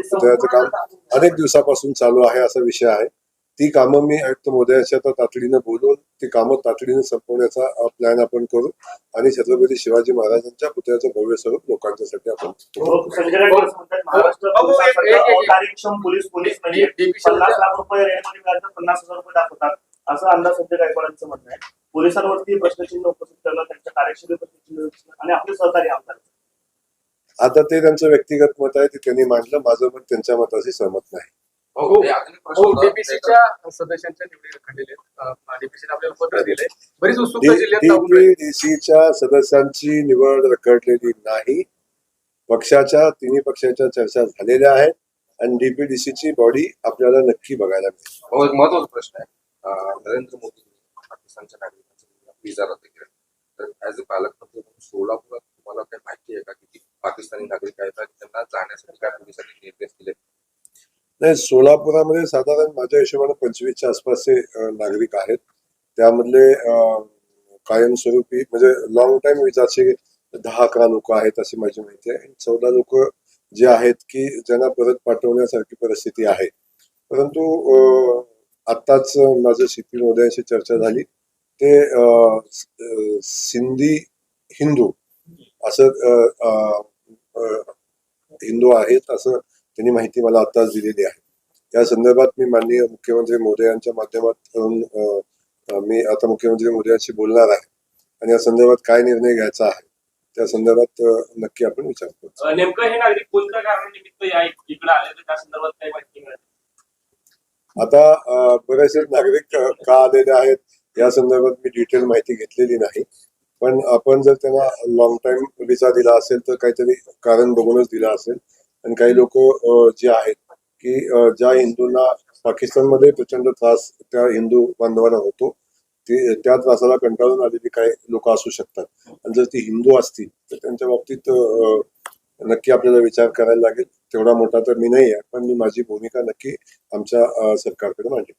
पुतळ्याचं काम अनेक दिवसापासून चालू आहे असा विषय आहे. ती कामं मी आयुक्त महोदयाच्या आता तातडीनं बोलून ती कामं तातडीनं संपवण्याचा प्लॅन आपण करू आणि छत्रपती शिवाजी महाराजांच्या पुतळ्याचं भव्य स्वरूप लोकांच्यासाठी आपण हो, असं कार्यक्षम म्हणजे एक- एक- एक- पन्नास लाख रुपये रेटमध्ये मिळालं पन्नास हजार रुपये दाखवतात. असं अंदाज संजय गायकवाडांचं म्हणणं आहे. पोलिसांवरती प्रश्नचिन्ह उपस्थित करणं त्यांच्या करणं आणि आपले सहकारी आमदार. आता ते त्यांचं व्यक्तिगत मत आहे ते त्यांनी मांडलं माझं मत त्यांच्या मताशी सहमत नाही. हो डीपीसीच्या सदस्यांच्या निवडी रखडलेल्या डीपीसीने आपल्याला पत्र दिले बरीच उत्सुकता जिल्ह्यात लागून राहिली. डीपीडीसीच्या सदस्यांची निवड रखडलेली नाही. पक्षाच्या तिन्ही पक्षाच्या चर्चा झालेल्या आहेत आणि डीपीडीसीची बॉडी आपल्याला नक्की बघायला मिळेल. हो एक महत्त्वाचा प्रश्न आहे. नरेंद्र मोदी पाकिस्तानच्या नागरिकांचा विजा रद्द केला. तर ऍज अ पालकमंत्री म्हणून सोलापुरात तुम्हाला काही माहिती आहे का किती पाकिस्तानी नागरिक आहेत आणि काय पोलिसांनी निर्देश दिले नाही सोलापुरामध्ये साधारण माझ्या हिशोबाने पंचवीसच्या आसपासचे नागरिक आहेत. त्यामधले कायमस्वरूपी म्हणजे लॉंग टाइम विजाचे दहा अकरा लोक आहेत अशी माझी माहिती आहे. चौदा लोक जे आहेत की ज्यांना परत पाठवण्यासारखी परिस्थिती आहे. परंतु अं, आत्ताच माझं सीपी मोदयांशी चर्चा झाली. ते सिंधी हिंदू असं हिंदू आहेत असं त्यांनी माहिती मला आत्ताच दिलेली आहे. या संदर्भात मी माननीय मुख्यमंत्री मोदयांच्या माध्यमातून अं, अं, मी आता मुख्यमंत्री मोदयांशी बोलणार आहे आणि या संदर्भात काय निर्णय घ्यायचा आहे त्या संदर्भात नक्की आपण विचार करू. नेमकं हे नागरिक कोणत्या कारणानिमित्त या इकडे आले तर त्या संदर्भात काही माहिती मिळाली? आता बरेचसे नागरिक का आलेले आहेत? या संदर्भात मी डिटेल माहिती घेतलेली नाही. पण आपण जर त्यांना लॉंग टाइम व्हिसा दिला असेल तर काहीतरी कारण बघूनच दिला असेल. आणि काही लोक जे आहेत की ज्या हिंदूंना पाकिस्तानमध्ये प्रचंड त्रास त्या हिंदू बांधवांना होतो ते त्या त्रासाला कंटाळून आलेली काही लोक असू शकतात. आणि जर ती हिंदू असतील तर त्यांच्या बाबतीत नक्की आपल्याला विचार करायला लागेल. तेवढा मोठा तर मी नाही आहे पण मी माझी भूमिका नक्की आमच्या सरकारकडे मांडली